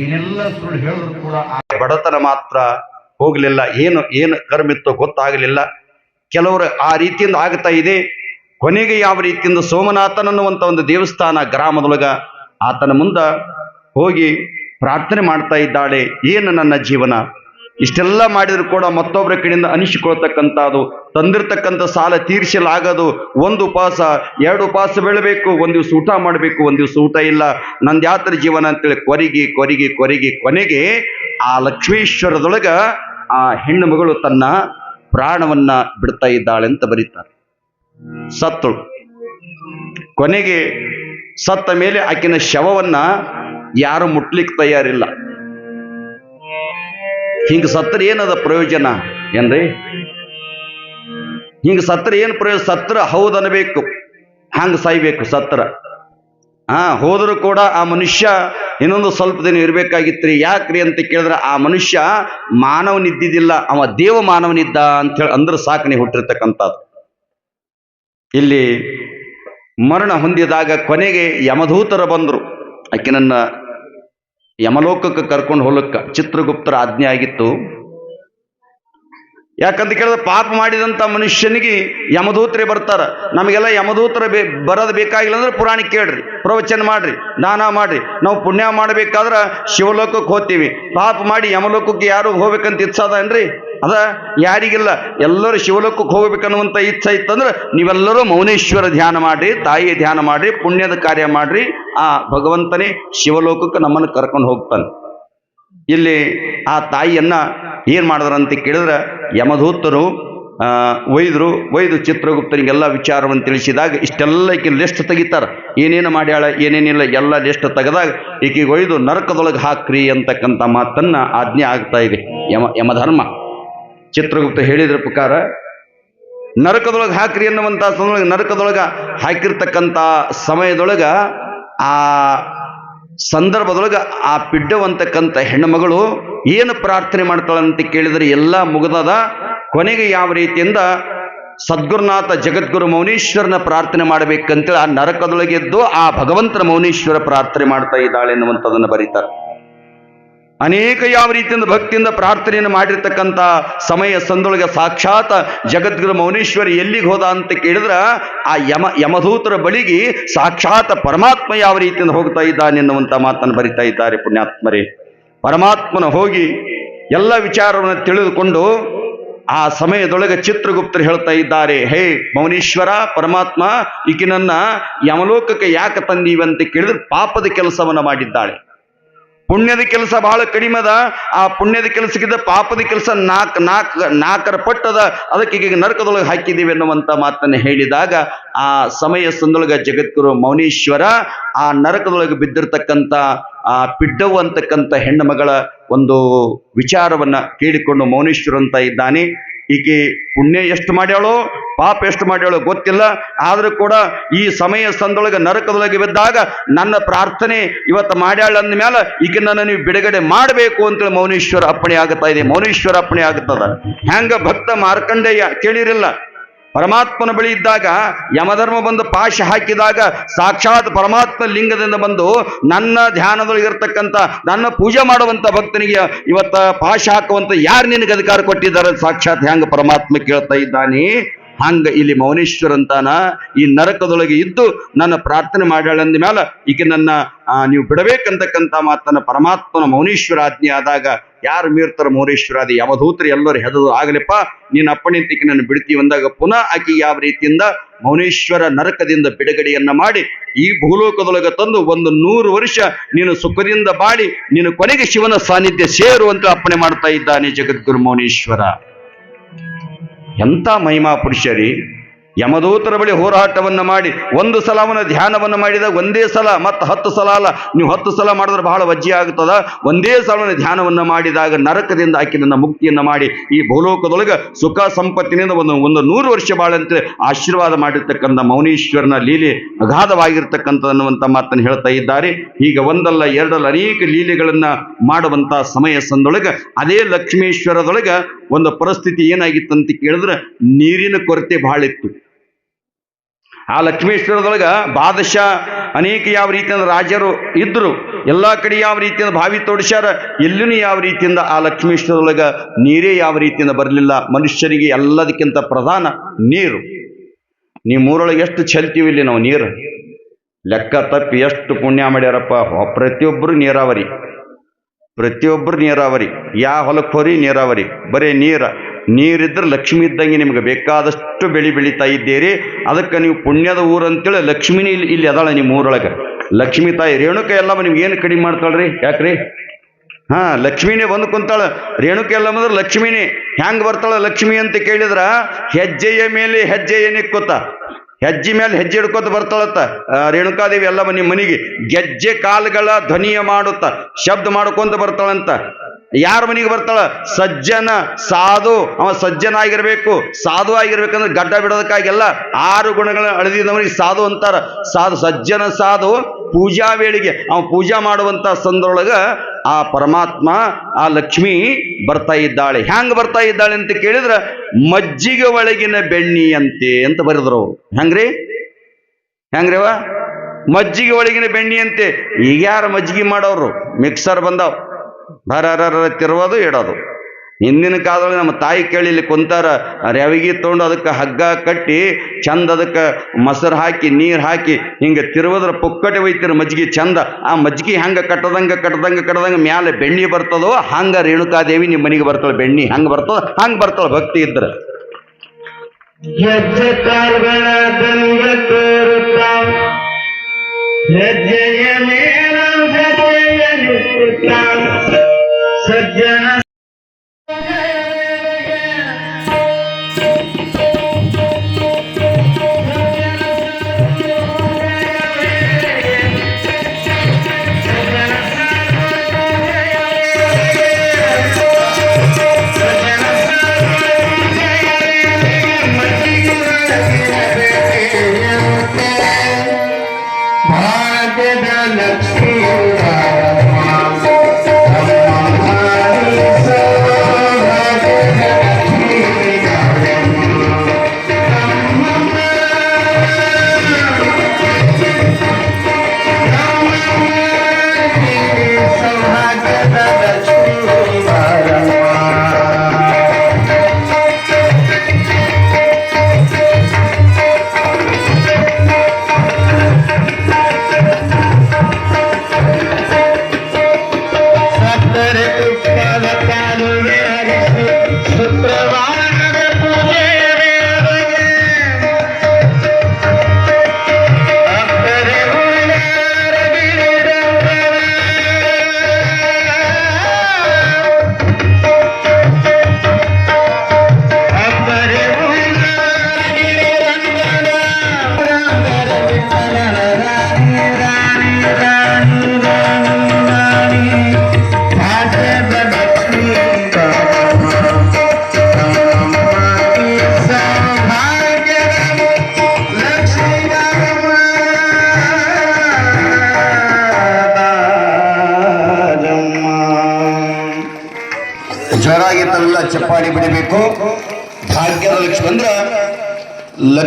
ಏನೆಲ್ಲ ಸುಳ್ಳು ಹೇಳಿದ್ರು ಕೂಡ ಆ ಬಡತನ ಮಾತ್ರ ಹೋಗಲಿಲ್ಲ, ಏನು ಏನು ಕರ್ಮಿತ್ತು ಗೊತ್ತಾಗಲಿಲ್ಲ. ಕೆಲವರು ಆ ರೀತಿಯಿಂದ ಆಗ್ತಾ ಇದೆ. ಕೊನೆಗೆ ಯಾವ ರೀತಿಯಿಂದ ಸೋಮನಾಥನ್ ಅನ್ನುವಂಥ ಒಂದು ದೇವಸ್ಥಾನ ಗ್ರಾಮದೊಳಗ ಆತನ ಮುಂದೆ ಹೋಗಿ ಪ್ರಾರ್ಥನೆ ಮಾಡ್ತಾ ಇದ್ದಾಳೆ. ಏನು ನನ್ನ ಜೀವನ? ಇಷ್ಟೆಲ್ಲ ಮಾಡಿದ್ರು ಕೂಡ ಮತ್ತೊಬ್ಬರ ಕಡೆಯಿಂದ ಅನಿಸಿಕೊಳ್ತಕ್ಕಂಥದ್ದು ತಂದಿರತಕ್ಕಂಥ ಸಾಲ ತೀರಿಸಲಾಗದು. ಒಂದು ಉಪವಾಸ, ಎರಡು ಉಪವಾಸ ಬೆಳಬೇಕು, ಒಂದು ದಿವಸ ಊಟ ಮಾಡಬೇಕು, ಒಂದು ದಿವಸ ಊಟ ಇಲ್ಲ. ನಂದು ಯಾತ್ರ ಜೀವನ ಅಂತೇಳಿ ಕೊರಿಗೆ ಕೊರಿಗೆ ಕೊರಿಗೆ ಕೊನೆಗೆ ಆ ಲಕ್ಷ್ಮೀಶ್ವರದೊಳಗ ಆ ಹೆಣ್ಣು ಮಗಳು ತನ್ನ ಪ್ರಾಣವನ್ನ ಬಿಡ್ತಾ ಇದ್ದಾಳೆ ಅಂತ ಬರೀತಾರೆ. ಸತ್ತಳು. ಕೊನೆಗೆ ಸತ್ತ ಮೇಲೆ ಆಕಿನ ಶವವನ್ನ ಯಾರು ಮುಟ್ಲಿಕ್ಕೆ ತಯಾರಿಲ್ಲ. ಹಿಂಗ ಸತ್ರ ಏನದ ಪ್ರಯೋಜನ ಏನ್ರಿ? ಹಿಂಗೆ ಸತ್ರ ಏನು ಪ್ರಯೋಜನ ಸತ್ರ ಹೌದು ಅನ್ನಬೇಕು ಹಂಗ ಸಾಯ್ಬೇಕು ಸತ್ರ. ಹಾ ಹೋದರೂ ಕೂಡ ಆ ಮನುಷ್ಯ ಇನ್ನೊಂದು ಸ್ವಲ್ಪ ದಿನ ಇರ್ಬೇಕಾಗಿತ್ರಿ. ಯಾಕ್ರಿ ಅಂತ ಕೇಳಿದ್ರೆ ಆ ಮನುಷ್ಯ ಮಾನವನಿದ್ದಿದ್ದಿಲ್ಲ. ಅವ ದೇವ ಮಾನವನಿದ್ದ ಅಂತ ಹೇಳಿ ಅಂದ್ರೆ ಸಾಕನೆ ಹುಟ್ಟಿರ್ತಕ್ಕಂಥದ್ದು ಇಲ್ಲಿ ಮರಣ ಹೊಂದಿದಾಗ ಕೊನೆಗೆ ಯಮಧೂತರ ಬಂದರು. ಆಕಿನನ್ನ ಯಮಲೋಕಕ್ಕೆ ಕರ್ಕೊಂಡು ಹೋಲಕ್ಕ ಚಿತ್ರಗುಪ್ತರ ಆಜ್ಞೆ ಆಗಿತ್ತು. ಯಾಕಂತ ಕೇಳಿದ್ರೆ ಪಾಪ ಮಾಡಿದಂಥ ಮನುಷ್ಯನಿಗೆ ಯಮದೂತರೇ ಬರ್ತಾರೆ. ನಮಗೆಲ್ಲ ಯಮದೂತರ ಬೇ, ಬರೋದು ಬೇಕಾಗಿಲ್ಲ ಅಂದ್ರೆ ಪುರಾಣಿ ಕೇಳ್ರಿ, ಪ್ರವಚನ ಮಾಡ್ರಿ, ದಾನ ಮಾಡ್ರಿ. ನಾವು ಪುಣ್ಯ ಮಾಡಬೇಕಾದ್ರೆ ಶಿವಲೋಕಕ್ಕೆ ಹೋಗ್ತೀವಿ. ಪಾಪ ಮಾಡಿ ಯಮಲೋಕಕ್ಕೆ ಯಾರು ಹೋಗ್ಬೇಕಂತ ಇಚ್ಛಾದ ಏನ್ರಿ? ಅದ ಯಾರಿಗಿಲ್ಲ. ಎಲ್ಲರೂ ಶಿವಲೋಕಕ್ಕೆ ಹೋಗ್ಬೇಕನ್ನುವಂಥ ಇಚ್ಛೆ ಇತ್ತಂದ್ರೆ ನೀವೆಲ್ಲರೂ ಮೌನೇಶ್ವರ ಧ್ಯಾನ ಮಾಡ್ರಿ, ತಾಯಿಯ ಧ್ಯಾನ ಮಾಡ್ರಿ, ಪುಣ್ಯದ ಕಾರ್ಯ ಮಾಡ್ರಿ. ಆ ಭಗವಂತನೇ ಶಿವಲೋಕಕ್ಕೆ ನಮ್ಮನ್ನು ಕರ್ಕೊಂಡು ಹೋಗ್ತಾನೆ. ಇಲ್ಲಿ ಆ ತಾಯಿಯನ್ನ ಏನ್ ಮಾಡಿದ್ರಂತ ಕೇಳಿದ್ರೆ, ಯಮಧೂತರು ಒಯ್ದರು ಒಯ್ದು ಚಿತ್ರಗುಪ್ತನಿಗೆಲ್ಲ ವಿಚಾರವನ್ನು ತಿಳಿಸಿದಾಗ ಇಷ್ಟೆಲ್ಲ ಈಕೆ ಲಿಸ್ಟ್ ತೆಗಿತಾರೆ. ಏನೇನು ಮಾಡ್ಯಾಳ ಏನೇನಿಲ್ಲ ಎಲ್ಲ ಲಿಸ್ಟ್ ತೆಗೆದಾಗ ಈಕೆಗೆ ಒಯ್ದು ನರಕದೊಳಗೆ ಹಾಕ್ರಿ ಅಂತಕ್ಕಂಥ ಮಾತನ್ನ ಆಜ್ಞೆ ಆಗ್ತಾ ಇದೆ. ಯಮ, ಯಮಧರ್ಮ. ಚಿತ್ರಗುಪ್ತ ಹೇಳಿದ್ರ ಪ್ರಕಾರ, ನರಕದೊಳಗೆ ಹಾಕ್ರಿ ಅನ್ನುವಂಥ ಸಮಯದೊಳಗೆ ನರಕದೊಳಗೆ ಹಾಕಿರ್ತಕ್ಕಂಥ ಸಮಯದೊಳಗ ಆ ಸಂದರ್ಭದೊಳಗೆ ಆ ಪಿಡ್ಡವಂತಕ್ಕಂಥ ಹೆಣ್ಣುಮಗಳು ಏನು ಪ್ರಾರ್ಥನೆ ಮಾಡ್ತಾಳಂತ ಕೇಳಿದರೆ ಎಲ್ಲ ಮುಗಿದದ. ಕೊನೆಗೆ ಯಾವ ರೀತಿಯಿಂದ ಸದ್ಗುರುನಾಥ ಜಗದ್ಗುರು ಮೌನೀಶ್ವರನ ಪ್ರಾರ್ಥನೆ ಮಾಡಬೇಕಂತೇಳಿ ಆ ನರಕದೊಳಗೆದ್ದು ಆ ಭಗವಂತನ ಮೌನೀಶ್ವರ ಪ್ರಾರ್ಥನೆ ಮಾಡ್ತಾ ಇದ್ದಾಳೆ ಎನ್ನುವಂಥದ್ದನ್ನು ಬರೀತಾರೆ. ಅನೇಕ ಯಾವ ರೀತಿಯಿಂದ ಭಕ್ತಿಯಿಂದ ಪ್ರಾರ್ಥನೆಯನ್ನು ಮಾಡಿರ್ತಕ್ಕಂಥ ಸಮಯ ಸಂದೊಳಗೆ ಸಾಕ್ಷಾತ್ ಜಗದ್ಗುರು ಮೌನೇಶ್ವರ ಎಲ್ಲಿಗೆ ಹೋದ ಅಂತ ಕೇಳಿದ್ರ ಆ ಯಮ ಯಮಧೂತರ ಬಳಿಗೆ ಸಾಕ್ಷಾತ್ ಪರಮಾತ್ಮ ಯಾವ ರೀತಿಯಿಂದ ಹೋಗ್ತಾ ಇದ್ದಾನೆ ಎನ್ನುವಂಥ ಮಾತನ್ನು ಬರಿತಾ ಇದ್ದಾರೆ ಪುಣ್ಯಾತ್ಮರೇ. ಪರಮಾತ್ಮನ ಹೋಗಿ ಎಲ್ಲ ವಿಚಾರವನ್ನು ತಿಳಿದುಕೊಂಡು ಆ ಸಮಯದೊಳಗೆ ಚಿತ್ರಗುಪ್ತರು ಹೇಳ್ತಾ ಇದ್ದಾರೆ, ಹೇ ಮೌನೀಶ್ವರ, ಪರಮಾತ್ಮ ಈಕಿನನ್ನ ಯಮಲೋಕಕ್ಕೆ ಯಾಕೆ ತಂದೀವಂತ ಕೇಳಿದ್ರೆ ಪಾಪದ ಕೆಲಸವನ್ನ ಮಾಡಿದ್ದಾಳೆ. ಪುಣ್ಯದ ಕೆಲಸ ಬಹಳ ಕಡಿಮೆ ಅದ. ಆ ಪುಣ್ಯದ ಕೆಲಸಕ್ಕಿಂತ ಪಾಪದ ಕೆಲಸ ನಾಲ್ಕು ನಾಲ್ಕು ನಾಲ್ಕರ ಪಟ್ಟದ ಅದಕ್ಕೆ ಈಗ ನರಕದೊಳಗೆ ಹಾಕಿದ್ದೀವಿ ಅನ್ನುವಂಥ ಮಾತನ್ನು ಹೇಳಿದಾಗ ಆ ಸಮಯ ಸಂದೊಳಗ ಜಗದ್ಗುರು ಮೌನೀಶ್ವರ ಆ ನರಕದೊಳಗೆ ಬಿದ್ದಿರ್ತಕ್ಕಂಥ ಆ ಪಿಡ್ಡವು ಅಂತಕ್ಕಂಥ ಹೆಣ್ಣು ಮಗಳ ಒಂದು ವಿಚಾರವನ್ನ ಕೇಳಿಕೊಂಡು ಮೌನೀಶ್ವರ ಅಂತ ಇದ್ದಾನೆ. ಈಕೆ ಪುಣ್ಯ ಎಷ್ಟು ಮಾಡ್ಯಾಳೋ ಪಾಪ ಎಷ್ಟು ಮಾಡ್ಯಾಳೋ ಗೊತ್ತಿಲ್ಲ. ಆದರೂ ಕೂಡ ಈ ಸಮಯ ಸಂದೊಳಗೆ ನರಕದೊಳಗೆ ಬಿದ್ದಾಗ ನನ್ನ ಪ್ರಾರ್ಥನೆ ಇವತ್ತು ಮಾಡ್ಯಾಳ ಅಂದ ಮೇಲೆ ಈಗಿನ ನೀವು ಬಿಡುಗಡೆ ಮಾಡಬೇಕು ಅಂತೇಳಿ ಮೌನೇಶ್ವರ ಅಪ್ಪಣೆ ಆಗುತ್ತಾ ಇದೆ. ಮೌನೇಶ್ವರ ಅಪ್ಪಣೆ ಆಗ್ತದ. ಹೆಂಗ ಭಕ್ತ ಮಾರ್ಕಂಡೇಯ ಕೇಳಿರಿಲ್ಲ. ಪರಮಾತ್ಮನ ಬಳಿ ಇದ್ದಾಗ ಯಮಧರ್ಮ ಬಂದು ಪಾಶ ಹಾಕಿದಾಗ ಸಾಕ್ಷಾತ್ ಪರಮಾತ್ಮ ಲಿಂಗದಿಂದ ಬಂದು ನನ್ನ ಧ್ಯಾನದೊಳಗಿರ್ತಕ್ಕಂಥ ನನ್ನ ಪೂಜೆ ಮಾಡುವಂಥ ಭಕ್ತನಿಗೆ ಇವತ್ತ ಪಾಶ ಹಾಕುವಂತ ಯಾರು ನಿನಗೆ ಅಧಿಕಾರ ಕೊಟ್ಟಿದ್ದಾರೆ? ಸಾಕ್ಷಾತ್ ಹೆಂಗ ಪರಮಾತ್ಮ ಕೇಳ್ತಾ ಇದ್ದಾನೆ? ಹಂಗ ಇಲ್ಲಿ ಮೌನೇಶ್ವರ ಅಂತಾನ ಈ ನರಕದೊಳಗೆ ಇದ್ದು ನನ್ನ ಪ್ರಾರ್ಥನೆ ಮಾಡ್ಯಾಳಂದ ಮೇಲೆ ಈಗ ನನ್ನ ನೀವು ಬಿಡಬೇಕಂತಕ್ಕಂಥ ಮಾತನ್ನ ಪರಮಾತ್ಮನ ಮೌನೇಶ್ವರ ಆಜ್ಞೆ ಆದಾಗ ಯಾರು ಮೀರ್ತಾರ ಮೌನೇಶ್ವರ ಅದು ಯಮದೂತರು ಎಲ್ಲರೂ ಹೆದದು ಆಗಲಿಪ್ಪ. ನೀನ್ ಅಪ್ಪಣಿಂತಿಕೆ ನನ್ನ ಬಿಡ್ತೀವಿ ಅಂದಾಗ ಪುನಃ ಆಕೆ ಯಾವ ರೀತಿಯಿಂದ ಮೌನೇಶ್ವರ ನರಕದಿಂದ ಬಿಡುಗಡೆಯನ್ನ ಮಾಡಿ ಈ ಭೂಲೋಕದೊಳಗೆ ತಂದು ಒಂದು ನೂರು ವರ್ಷ ನೀನು ಸುಖದಿಂದ ಬಾಳಿ ನೀನು ಕೊನೆಗೆ ಶಿವನ ಸಾನ್ನಿಧ್ಯ ಸೇರುವಂತೆ ಅಪ್ಪಣೆ ಮಾಡ್ತಾ ಇದ್ದಾನೆ ಜಗದ್ಗುರು ಮೌನೇಶ್ವರ. ಎಂಥ ಮಹಿಮಾ ಪುರುಷರಿ ಯಮದೂತರ ಬಳಿ ಹೋರಾಟವನ್ನು ಮಾಡಿ, ಒಂದು ಸಲ ಅವನ ಧ್ಯಾನವನ್ನು ಮಾಡಿದ, ಒಂದೇ ಸಲ, ಮತ್ತೆ ಹತ್ತು ಸಲ ಅಲ್ಲ, ನೀವು ಹತ್ತು ಸಲ ಮಾಡಿದ್ರೆ ಬಹಳ ವಜ್ಜಿ ಆಗ್ತದ ಒಂದೇ ಸಲ ಧ್ಯಾನವನ್ನು ಮಾಡಿದಾಗ ನರಕದಿಂದ ಆಕೆ ನನ್ನ ಮುಕ್ತಿಯನ್ನು ಮಾಡಿ, ಈ ಭೂಲೋಕದೊಳಗೆ ಸುಖ ಸಂಪತ್ತಿನಿಂದ ಒಂದು ಒಂದು ನೂರು ವರ್ಷ ಬಾಳಂತೆ ಆಶೀರ್ವಾದ ಮಾಡಿರ್ತಕ್ಕಂಥ ಮೌನೀಶ್ವರನ ಲೀಲೆ ಅಗಾಧವಾಗಿರ್ತಕ್ಕಂಥ ಅನ್ನುವಂಥ ಮಾತನ್ನು ಹೇಳ್ತಾ ಇದ್ದಾರೆ. ಈಗ ಒಂದಲ್ಲ, ಎರಡಲ್ಲ ಅನೇಕ ಲೀಲೆಗಳನ್ನ ಮಾಡುವಂತ ಸಮಯ ಸಂದೊಳಗೆ ಅದೇ ಲಕ್ಷ್ಮೇಶ್ವರದೊಳಗೆ ಒಂದು ಪರಿಸ್ಥಿತಿ ಏನಾಗಿತ್ತು ಅಂತ ಕೇಳಿದ್ರೆ ನೀರಿನ ಕೊರತೆ ಬಹಳ ಇತ್ತು. ಆ ಲಕ್ಷ್ಮೇಶ್ವರದೊಳಗೆ ಬಾದಶಾ ಅನೇಕ ಯಾವ ರೀತಿಯಿಂದ ರಾಜರು ಇದ್ದರು ಎಲ್ಲ ಕಡೆ ಯಾವ ರೀತಿಯಿಂದ ಬಾವಿ ತೋಡಿಸ್ಯಾರ, ಎಲ್ಲಿನೂ ಯಾವ ರೀತಿಯಿಂದ ಆ ಲಕ್ಷ್ಮೇಶ್ವರದೊಳಗೆ ನೀರೇ ಯಾವ ರೀತಿಯಿಂದ ಬರಲಿಲ್ಲ. ಮನುಷ್ಯರಿಗೆ ಎಲ್ಲದಕ್ಕಿಂತ ಪ್ರಧಾನ ನೀರು. ನೀರೊಳಗೆ ಎಷ್ಟು ಚೆಲ್ತೀವಿ ಇಲ್ಲಿ ನಾವು ನೀರು. ಲೆಕ್ಕ ತಪ್ಪಿ ಎಷ್ಟು ಪುಣ್ಯ ಮಾಡ್ಯಾರಪ್ಪ. ಪ್ರತಿಯೊಬ್ಬರು ನೀರಾವರಿ. ಪ್ರತಿಯೊಬ್ಬರು ನೀರಾವರಿ. ಯಾವ ಹೊಲಕ್ಕೆ ಹೋರಿ ನೀರಾವರಿ. ಬರೀ ನೀರ. ನೀರಿದ್ರೆ ಲಕ್ಷ್ಮಿ ಇದ್ದಂಗೆ ನಿಮಗೆ ಬೇಕಾದಷ್ಟು ಬೆಳೆ ಬೆಳೀತಾ ಇದ್ದೀರಿ. ಅದಕ್ಕೆ ನೀವು ಪುಣ್ಯದ ಊರು ಅಂತೇಳಿ ಲಕ್ಷ್ಮಿನೇ ಇಲ್ಲಿ ಇಲ್ಲಿ ಅದಾಳ ನಿಮ್ಮ ಊರೊಳಗೆ. ಲಕ್ಷ್ಮಿ ತಾಯಿ ರೇಣುಕ ಎಲ್ಲಮ್ಮ ನಿಮ್ಗೆ ಏನು ಕಡಿಮೆ ಮಾಡ್ತಾಳ್ರಿ? ಯಾಕ್ರಿ? ಹಾ, ಲಕ್ಷ್ಮಿನೇ ಬಂದು ಕುಂತಾಳೆ. ರೇಣುಕ ಎಲ್ಲ ಅಂದ್ರೆ ಲಕ್ಷ್ಮಿನೇ. ಹೆಂಗೆ ಬರ್ತಾಳ ಲಕ್ಷ್ಮಿ ಅಂತ ಕೇಳಿದ್ರ? ಹೆಜ್ಜೆಯ ಮೇಲೆ ಹೆಜ್ಜೆಯ ನಿಕ್ಕುತ್ತ. ಹೆಜ್ಜೆ ಮೇಲೆ ಹೆಜ್ಜೆ ಹಿಡ್ಕೊತ ಬರ್ತಾಳತ್ತ. ರೇಣುಕಾದೇವಿ ಎಲ್ಲ ನಿಮ್ಮ ಮನೆಗೆ ಗೆಜ್ಜೆ ಕಾಲುಗಳ ಧ್ವನಿಯ ಮಾಡುತ್ತ. ಶಬ್ದ ಮಾಡ್ಕೊಂತ ಬರ್ತಾಳಂತ. ಯಾರ ಮನೆಗೆ ಬರ್ತಾಳ? ಸಜ್ಜನ, ಸಾಧು. ಅವ ಸಜ್ಜನ ಆಗಿರ್ಬೇಕು, ಸಾಧು ಆಗಿರ್ಬೇಕಂದ್ರೆ ಗಡ್ಡ ಬಿಡೋದಕ್ಕಾಗೆಲ್ಲ. ಆರು ಗುಣಗಳ ಅಳದಿದವನಿಗೆ ಸಾಧು ಅಂತಾರ. ಸಾಧು ಸಜ್ಜನ, ಸಾಧು ಪೂಜಾ ವೇಳೆಗೆ. ಅವ ಪೂಜಾ ಮಾಡುವಂತ ಸಂದರೊಳಗ ಆ ಪರಮಾತ್ಮ, ಆ ಲಕ್ಷ್ಮಿ ಬರ್ತಾ ಇದ್ದಾಳೆ. ಹ್ಯಾಂಗ ಬರ್ತಾ ಇದ್ದಾಳೆ ಅಂತ ಕೇಳಿದ್ರ, ಮಜ್ಜಿಗೆ ಒಳಗಿನ ಬೆಣ್ಣಿಯಂತೆ ಅಂತ ಬರೆದ್ರು ಅವ್ರು. ಹೆಂಗ್ರಿ ಹೆಂಗ್ರಿವ ಮಜ್ಜಿಗೆ ಒಳಗಿನ ಬೆಣ್ಣಿ ಅಂತೆ ಈಗ ಯಾರು ಮಜ್ಜಿಗೆ ಮಾಡೋರು? ಮಿಕ್ಸರ್ ಬಂದಾವ್. ಬರ ತಿರುವುದು ಇಡೋದು. ಹಿಂದಿನ ಕಾಲದಲ್ಲಿ ನಮ್ಮ ತಾಯಿ ಕೇಳಿ ಇಲ್ಲಿ ಕುಂತಾರ, ರವಿಗೆ ತೊಗೊಂಡು ಅದಕ್ಕೆ ಹಗ್ಗ ಕಟ್ಟಿ, ಚಂದ ಅದಕ್ಕೆ ಮೊಸರು ಹಾಕಿ, ನೀರು ಹಾಕಿ, ಹಿಂಗೆ ತಿರುವುದ್ರ ಪುಕ್ಕಟೆ ಒಯ್ತಿರ ಮಜ್ಜಿಗೆ ಚಂದ. ಆ ಮಜ್ಜಿಗೆ ಹಂಗೆ ಕಟ್ಟದಂಗ, ಕಟ್ಟದಂಗೆ ಕಟ್ಟದಂಗೆ ಮ್ಯಾಲೆ ಬೆಣ್ಣಿ ಬರ್ತದೋ, ಹಂಗ ರೇಣುಕಾದೇವಿ ನಿಮ್ಮ ಮನೆಗೆ ಬರ್ತಾಳೆ ಬೆಣ್ಣಿ ಹಂಗೆ ಬರ್ತದ, ಹಂಗೆ ಬರ್ತಾಳೆ ಭಕ್ತಿ ಇದ್ರೆ. ಹೆಜ್ಜೆಯ ಮೇಲ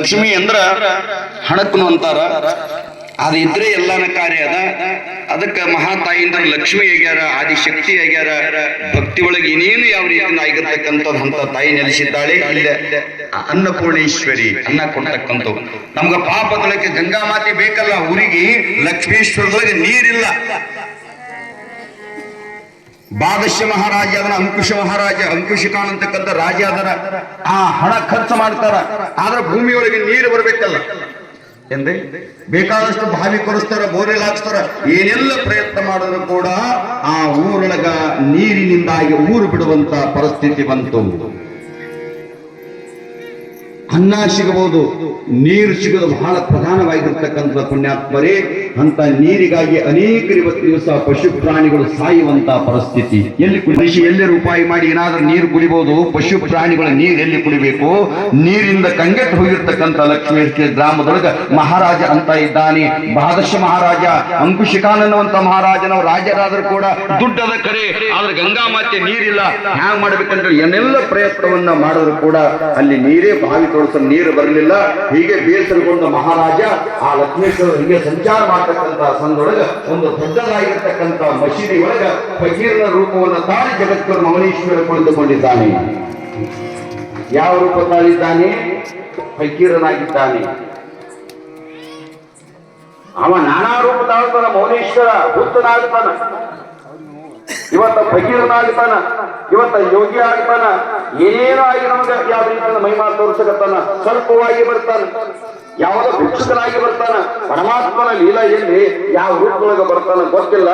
ಲಕ್ಷ್ಮಿ ಅಂದ್ರ ಹಣಕ್ಕನು ಅಂತಾರ. ಅದು ಇದ್ರೆ ಎಲ್ಲಾನ ಕಾರ್ಯ ಅದ. ಅದಕ್ಕೆ ಮಹಾತಾಯಿಂದ್ರ ಲಕ್ಷ್ಮಿ ಆಗ್ಯಾರ, ಆದಿಶಕ್ತಿ ಆಗ್ಯಾರ. ಭಕ್ತಿ ಒಳಗೆ ಇನ್ನೇನು ಯಾವ ರೀತಿಯಿಂದ ಆಗಿರ್ತಕ್ಕಂಥದ್ದು ಅಂತ ತಾಯಿ ನೆಲೆಸಿದ್ದಾಳೆ ಅನ್ನಪೂರ್ಣೇಶ್ವರಿ ಅನ್ನ ಕೊಡ್ತಕ್ಕಂಥ ನಮ್ಗ ಪಾಪದೊಳಗೆ ಗಂಗಾ ಮಾತೆ ಬೇಕಲ್ಲ, ಊರಿಗೆ ಲಕ್ಷ್ಮೀಶ್ವರದೊಳಗೆ ನೀರಿಲ್ಲ. ಬಾದಶ ಮಹಾರಾಜ ಅದನ್ನ ಅಂಕುಶ ಮಹಾರಾಜ ಅಂಕುಶ ಕಾಣತಕ್ಕಂಥ ರಾಜ ಅದರ ಆ ಹಣ ಖರ್ಚು ಮಾಡ್ತಾರ. ಆದ್ರೆ ಭೂಮಿಯೊಳಗೆ ನೀರು ಬರಬೇಕಲ್ಲ. ಎಂದ್ರೆ ಬೇಕಾದಷ್ಟು ಬಾವಿ ಕೊರಿಸ್ತಾರ ಬೋರೆಲ್ ಹಾಕ್ಸ್ತಾರ. ಏನೆಲ್ಲ ಪ್ರಯತ್ನ ಮಾಡಿದ್ರು ಕೂಡ ಆ ಊರೊಳಗ ನೀರಿನಿಂದಾಗಿ ಊರು ಬಿಡುವಂತ ಪರಿಸ್ಥಿತಿ ಬಂತು. ಅನ್ನ ಸಿಗಬಹುದು, ನೀರು ಸಿಗೋದು ಬಹಳ ಪ್ರಧಾನವಾಗಿರ್ತಕ್ಕಂಥ ಪುಣ್ಯಾತ್ಮರೇ. ಅಂತ ನೀರಿಗಾಗಿ ಅನೇಕ ಇವತ್ತು ದಿವಸ ಪಶು ಪ್ರಾಣಿಗಳು ಸಾಯುವಂತ ಪರಿಸ್ಥಿತಿ. ಎಲ್ಲಿ ಕೃಷಿ ಎಲ್ಲಿ ರೂಪಾಯಿ ಮಾಡಿ ಏನಾದ್ರೂ ನೀರು ಕುಡಿಬಹುದು ಪಶು ಪ್ರಾಣಿಗಳ ನೀರು ಎಲ್ಲಿ ಕುಡಿಬೇಕು? ನೀರಿಂದ ಕಂಗೆಟ್ಟು ಹೋಗಿರ್ತಕ್ಕಂಥ ಲಕ್ಷ್ಮೀ ಗ್ರಾಮದೊಳಗ ಮಹಾರಾಜ ಅಂತ ಇದ್ದಾನೆ. ಬಾದಶ ಮಹಾರಾಜ ಅಂಕುಶಿಖಾನ್ ಅನ್ನುವಂತ ಮಹಾರಾಜನವ ರಾಜರಾದ್ರೂ ಕೂಡ ದುಡ್ಡದ ಕರೆ, ಆದ್ರೆ ಗಂಗಾ ಮಾತೆ ನೀರಿಲ್ಲ. ಹ್ಯಾಂಗ್ ಮಾಡ್ಬೇಕಂದ್ರೆ ಏನೆಲ್ಲ ಪ್ರಯತ್ನವನ್ನ ಮಾಡಿದ್ರು ಕೂಡ ಅಲ್ಲಿ ನೀರೇ ಬಾವಿ ತೋರಿಸಲು ನೀರು ಬರಲಿಲ್ಲ. ಹೀಗೆ ಬೇಸರಗೊಂಡ ಮಹಾರಾಜ, ಆ ಲಕ್ಷ್ಮೇಶ್ವರ ಹೀಗೆ ಸಂಚಾರ ಮಾಡ್ತಕ್ಕಂತ ಸಂದೊಳಗ ಒಂದು ದೊಡ್ಡದಾಗಿರ್ತಕ್ಕಂತಹ ಮಸೀದಿ ಒಳಗ ಫಕೀರನ ರೂಪವನ್ನು ತಾಳಿ ಜಗತ್ಕರ್ ಮೌನೇಶ್ವರ ಕುಳಿತುಕೊಂಡಿದ್ದಾನೆ. ಯಾವ ರೂಪ ತಾಳಿದ್ದಾನೆ ಫಕೀರನಾಗಿದ್ದಾನೆ. ಅವ ನಾನಾ ರೂಪ ತಾಳ್ತಾನ ಮೌನೇಶ್ವರ ಹುತ್ತನಾಗ್ತಾನ ಇವತ್ತ ಫಕೀರನಾಗ್ತಾನ, ಇವತ್ತ ಯೋಗಿ ಆಗ್ತಾನ ಏನೇನೋ ಆಗಿ ನಮ್ಗೆ ಯಾವ ರೀತಿಯ ಮಹಿಮಾ ತೋರಿಸಕತ್ತಾನ, ಸ್ವಲ್ಪವಾಗಿ ಬರ್ತಾನ. ಯಾವಾಗ ಭಿಕ್ಷುಕನಾಗಿ ಬರ್ತಾನ? ಪರಮಾತ್ಮನ ಲೀಲಾ ಎಲ್ಲಿ ಯಾವ ರೂಪದೊಳಗ ಬರ್ತಾನ ಗೊತ್ತಿಲ್ಲ.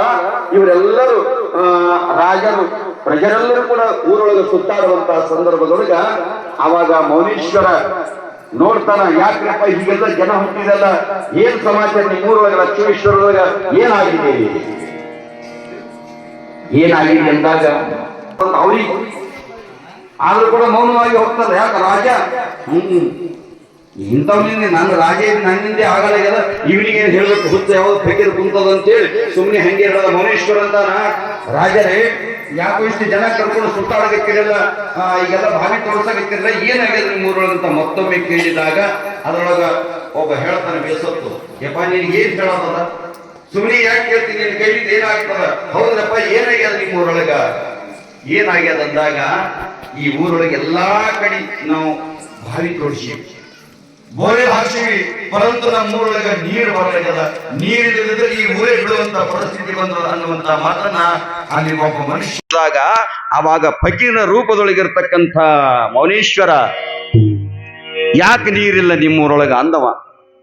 ಇವರೆಲ್ಲರೂ ರಾಜರು, ಪ್ರಜರೆಲ್ಲರೂ ಕೂಡ ಊರೊಳಗೆ ಸುತ್ತಾಡುವಂತಹ ಸಂದರ್ಭದೊಳಗ ಅವಾಗ ಮೌನೇಶ್ವರ ನೋಡ್ತಾನ, ಯಾಕ್ರಪ್ಪ ಹೀಗೆಲ್ಲ ಜನ ಹುಟ್ಟಿದಲ್ಲ? ಏನ್ ಸಮಾಚಾರ ನಿಮ್ಮೂರೊಳಗ ಲಕ್ಷ್ಮೇಶ್ವರದೊಳಗ ಏನಾಗಿದೆ? ಏನಾಗಿದೆ ಎಂದಾಗ ಅವ್ರಿಗೆ ಆದ್ರೂ ಕೂಡ ಮೌನವಾಗಿ ಹೋಗ್ತಾರೆ ಯಾಕೆ ರಾಜ? ಇಂಥವ್ನಿಂದ ನನ್ನ ರಾಜ, ನನ್ನಿಂದೇ ಆಗಲ್ಲ ಇವನಿಗೆ ಏನು ಹೇಳ್ಬೇಕು? ಹುತ್ತ ಯಾವ್ದು ಫಕೀರ್ ಕುಂತದ ಅಂತೇಳಿ ಸುಮ್ಮನೆ ಹಂಗೆ ಇರೋದ ಮನೇಶ್ವರ ಅಂತಾನ ರಾಜರೇ, ಯಾಕೋ ಇಷ್ಟು ಜನ ಕರ್ಕೊಂಡು ಸುತ್ತಾಡೋದಕ್ಕಿರಲ್ಲ ಈಗೆಲ್ಲ ಭಾವಿ ತೋರ್ಸಕ್ಕಿರಲ್ಲ ಏನಾಗಿದೆ ನಿಮ್ಮ ಊರೊಳಗಂತ ಮತ್ತೊಮ್ಮೆ ಕೇಳಿದಾಗ ಅದರೊಳಗ ಒಬ್ಬ ಹೇಳ್ತಾನೆ ಬೇಸತ್ತು, ಯಪ್ಪ, ನಿನಗೆ ಏನ್ ಹೇಳೋದಲ್ಲ ಸುಮ್ಮನೆ ಯಾಕೆ ಕೇಳ್ತೀನಿ ನಿನ್ನ ಕೈಲಿಂದ ಏನಾಗ್ತದ? ಹೌದಪ್ಪ ಏನಾಗ್ಯದ ನಿಮ್ಮ ಊರೊಳಗ? ಏನಾಗ್ಯದ ಅಂದಾಗ ಈ ಊರೊಳಗೆ ಎಲ್ಲಾ ಕಡೆ ನಾವು ಬಾವಿ ತೋರಿಸಿ. ಬೋರೆ ಹಾಕ್ಸಿವಿ ಪರಂತು ನಮ್ಮ ಊರೊಳಗ ನೀರು ಬರಲಾಗ್ಯದ ನೀರಿಲ್ಲದಿದ್ರೆ ಈ ಊರೇ ಬಿಡುವಂತ ಪರಿಸ್ಥಿತಿ ಬಂದದ ಅನ್ನುವಂತ ಮಾತನ್ನ ಅಲ್ಲಿ ಒಬ್ಬ ಮನುಷ್ಯದಾಗ ಅವಾಗ ಫಕೀರನ ರೂಪದೊಳಗಿರ್ತಕ್ಕಂಥ ಮೌನೇಶ್ವರ, ಯಾಕೆ ನೀರಿಲ್ಲ ನಿಮ್ಮೂರೊಳಗ? ಅಂದವ.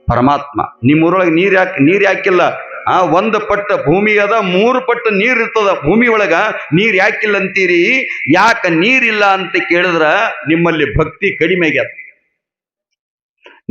ಪರಮಾತ್ಮ, ನಿಮ್ಮೂರೊಳಗೆ ನೀರ್ ಯಾಕೆ, ನೀರ್ ಯಾಕಿಲ್ಲ? ಆ, ಒಂದು ಪಟ್ಟ ಭೂಮಿ ಅದ, ಮೂರು ಪಟ್ಟ ನೀರ್ ಇರ್ತದ. ಭೂಮಿ ಒಳಗ ನೀರ್ ಯಾಕಿಲ್ಲ ಅಂತೀರಿ? ಯಾಕ ನೀರಿಲ್ಲ? ಅಂತ ಕೇಳಿದ್ರ ನಿಮ್ಮಲ್ಲಿ ಭಕ್ತಿ ಕಡಿಮೆ ಆಗ್ಯದ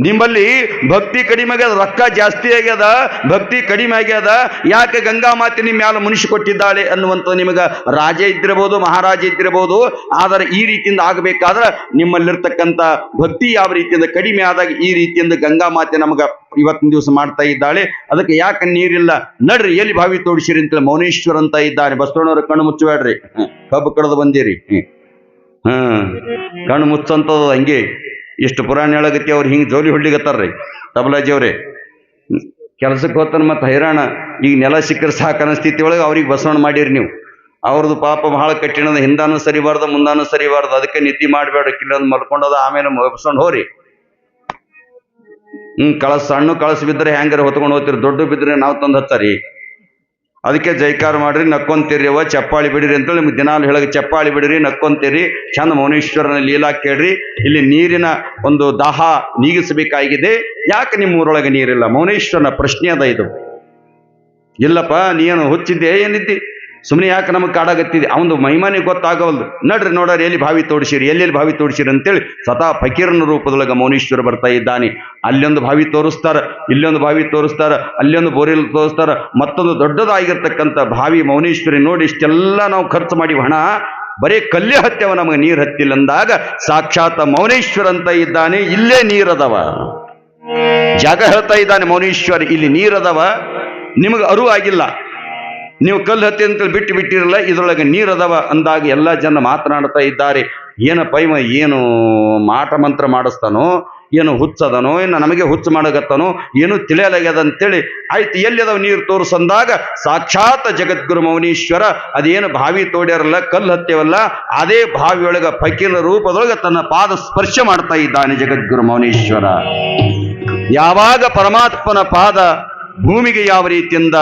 ನಿಮ್ಮಲ್ಲಿ ಭಕ್ತಿ ಕಡಿಮೆ ಆಗ್ಯದ, ರೊಕ್ಕ ಜಾಸ್ತಿ ಆಗ್ಯದ, ಭಕ್ತಿ ಕಡಿಮೆ ಆಗ್ಯದ, ಯಾಕೆ ಗಂಗಾ ಮಾತೆ ನಿಮ್ಮ ಮ್ಯಾಲ ಮನುಷ್ಯ ಕೊಟ್ಟಿದ್ದಾಳೆ ಅನ್ನುವಂಥ ನಿಮಗ ರಾಜ ಇದ್ದಿರಬಹುದು, ಮಹಾರಾಜ ಇದ್ದಿರಬಹುದು, ಆದರೆ ಈ ರೀತಿಯಿಂದ ಆಗಬೇಕಾದ್ರೆ ನಿಮ್ಮಲ್ಲಿರ್ತಕ್ಕಂಥ ಭಕ್ತಿ ಯಾವ ರೀತಿಯಿಂದ ಕಡಿಮೆ ಆದಾಗ ಈ ರೀತಿಯಿಂದ ಗಂಗಾ ಮಾತೆ ನಮಗ ಇವತ್ತಿನ ದಿವಸ ಮಾಡ್ತಾ ಇದ್ದಾಳೆ. ಅದಕ್ಕೆ ಯಾಕೆ ನೀರಿಲ್ಲ? ನಡ್ರಿ, ಎಲ್ಲಿ ಬಾವಿ ತೋಡಿಸಿರಿ ಅಂತೇಳಿ ಮೌನೇಶ್ವರ ಅಂತ ಇದ್ದಾರೆ. ಬಸವಣ್ಣವ್ರ ಕಣ್ಣು ಮುಚ್ಚಬೇಡ್ರಿ. ಕಬ್ಬು ಕಡದು ಬಂದಿರಿ. ಹ್ಮ್ ಕಣ್ಣು ಮುಚ್ಚಂತದ ಹಂಗೆ. ಇಷ್ಟು ಪುರಾಣ ಹೇಳಗತ್ತಿ ಅವ್ರು ಹಿಂಗೆ ಜೋಲಿ ಹೊಡ್ಲಿಗತ್ತಾರ್ರಿ ತಬಲಾಜಿ ಅವ್ರೆ. ಕೆಲ್ಸಕ್ಕೆ ಹೋತನ ಮತ್ತೆ ಹೈರಾಣ. ಈಗ ನೆಲ ಸಿಕ್ಕರೆ ಸಾಕು ಅನಸ್ಥಿತಿ ಒಳಗೆ ಅವ್ರಿಗೆ ಬಸವಣ್ಣ ಮಾಡಿರಿ ನೀವು. ಅವ್ರದ್ದು ಪಾಪ ಬಹಳ ಕಠಿಣದ ಹಿಂದಾನು ಸರಿಬಾರ್ದು, ಮುಂದಾನು ಸರಿಬಾರ್ದು. ಅದಕ್ಕೆ ನಿದ್ದೆ ಮಾಡಬೇಡ ಕಿಲ್ಲೊಂದು ಮಲ್ಕೊಂಡದ, ಆಮೇಲೆ ಬಸವಣ್ಣ ಹೋರಿ. ಹ್ಞೂ ಕಳಸ ಸಣ್ಣ ಕಳಸ ಬಿದ್ದರೆ ಹೆಂಗಾರ ಹೊತ್ಕೊಂಡು ಹೋಗ್ತೀರಿ, ದೊಡ್ಡ ಬಿದ್ದರೆ ನಾವು ತಂದು ಹತ್ತಾರಿ ಅದಕ್ಕೆ ಜೈಕಾರ ಮಾಡ್ರಿ ನಕ್ಕೊಂತೀರಿ ಅವ ಚಪ್ಪಾಳಿ ಬಿಡಿರಿ ಅಂತೇಳಿ ನಿಮ್ಗೆ ದಿನಾಲು ಹೇಳಗ ಚಪ್ಪಾಳಿ ಬಿಡಿರಿ ನಕ್ಕೊಂತೀರಿ ಚಂದ ಮೌನೇಶ್ವರನ ಲೀಲಾ ಕೇಳ್ರಿ. ಇಲ್ಲಿ ನೀರಿನ ಒಂದು ದಾಹ ನೀಗಿಸಬೇಕಾಗಿದೆ. ಯಾಕೆ ನಿಮ್ಮ ಊರೊಳಗೆ ನೀರಿಲ್ಲ? ಮೌನೇಶ್ವರನ ಪ್ರಶ್ನೆ ಅದ ಇದು. ಇಲ್ಲಪ್ಪ, ನೀನು ಹುಚ್ಚಿದ್ದೆ ಏನಿದ್ದಿ? ಸುಮ್ಮನೆ ಯಾಕೆ ನಮಗೆ ಕಾಡಾಗತ್ತಿದೆ? ಅವನು ಮಹಿಮಾನೆ ಗೊತ್ತಾಗವಲ್ದು. ನಡ್ರಿ ನೋಡ್ರಿ, ಎಲ್ಲಿ ಭಾವಿ ತೋಡಿಸಿರಿ, ಎಲ್ಲೆಲ್ಲಿ ಭಾವಿ ತೋಡಿಸಿರಿ ಅಂತೇಳಿ ಸದಾ ಫಕೀರನ ರೂಪದೊಳಗೆ ಮೌನೇಶ್ವರ ಬರ್ತಾ ಇದ್ದಾನೆ. ಅಲ್ಲೊಂದು ಭಾವಿ ತೋರಿಸ್ತಾರೆ, ಇಲ್ಲೊಂದು ಬಾವಿ ತೋರಿಸ್ತಾರೆ, ಅಲ್ಲೊಂದು ಬೋರಿಲ್ ತೋರಿಸ್ತಾರೆ. ಮತ್ತೊಂದು ದೊಡ್ಡದಾಗಿರ್ತಕ್ಕಂಥ ಭಾವಿ ಮೌನೇಶ್ವರಿ ನೋಡಿ ಇಷ್ಟೆಲ್ಲ ನಾವು ಖರ್ಚು ಮಾಡಿ ಹಣ, ಬರೀ ಕಲ್ಲೇ ಹತ್ಯವ ನಮಗೆ ನೀರು ಹತ್ತಿಲ್ಲ ಅಂದಾಗ ಸಾಕ್ಷಾತ್ ಮೌನೇಶ್ವರ ಅಂತ ಇದ್ದಾನೆ, ಇಲ್ಲೇ ನೀರದವ. ಜಾಗ ಹೇಳ್ತಾ ಇದ್ದಾನೆ ಮೌನೇಶ್ವರ್, ಇಲ್ಲಿ ನೀರದವ. ನಿಮಗೆ ಅರು ಆಗಿಲ್ಲ. ನೀವು ಕಲ್ಲು ಹತ್ತಿ ಅಂತೇಳಿ ಬಿಟ್ಟು ಬಿಟ್ಟಿರಲ್ಲ, ಇದ್ರೊಳಗೆ ಅದಾವ ಅಂದಾಗ ಎಲ್ಲ ಜನ ಮಾತನಾಡ್ತಾ ಇದ್ದಾರೆ. ಏನಪ್ಪ ಇವ ಏನು ಮಾಟ ಮಂತ್ರ ಮಾಡಿಸ್ತಾನೋ, ಏನು ಹುಚ್ಚದನೋ, ಏನು ನಮಗೆ ಹುಚ್ಚು ಮಾಡಗತ್ತಾನೋ ಏನು ತಿಳಿಯಲಾಗ್ಯದ ಅಂತೇಳಿ ಆಯ್ತು ಎಲ್ಲಿದವ ನೀರು ತೋರಿಸಂದಾಗ? ಸಾಕ್ಷಾತ್ ಜಗದ್ಗುರು ಮೌನೀಶ್ವರ, ಅದೇನು ಬಾವಿ ತೋಡ್ಯಾರಲ್ಲ, ಕಲ್ಲು ಹತ್ಯವಲ್ಲ ಅದೇ ಬಾವಿಯೊಳಗ ಫಕೀರ ರೂಪದೊಳಗೆ ತನ್ನ ಪಾದ ಸ್ಪರ್ಶ ಮಾಡ್ತಾ ಇದ್ದಾನೆ ಜಗದ್ಗುರು ಮೌನೀಶ್ವರ. ಯಾವಾಗ ಪರಮಾತ್ಮನ ಪಾದ ಭೂಮಿಗೆ ಯಾವ ರೀತಿಯಿಂದ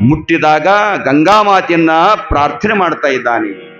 ಮುಟ್ಟಿದಾಗ ಗಂಗಾಮಾತೆಯನ್ನ ಪ್ರಾರ್ಥನೆ ಮಾಡ್ತಾ ಇದ್ದಾನೆ.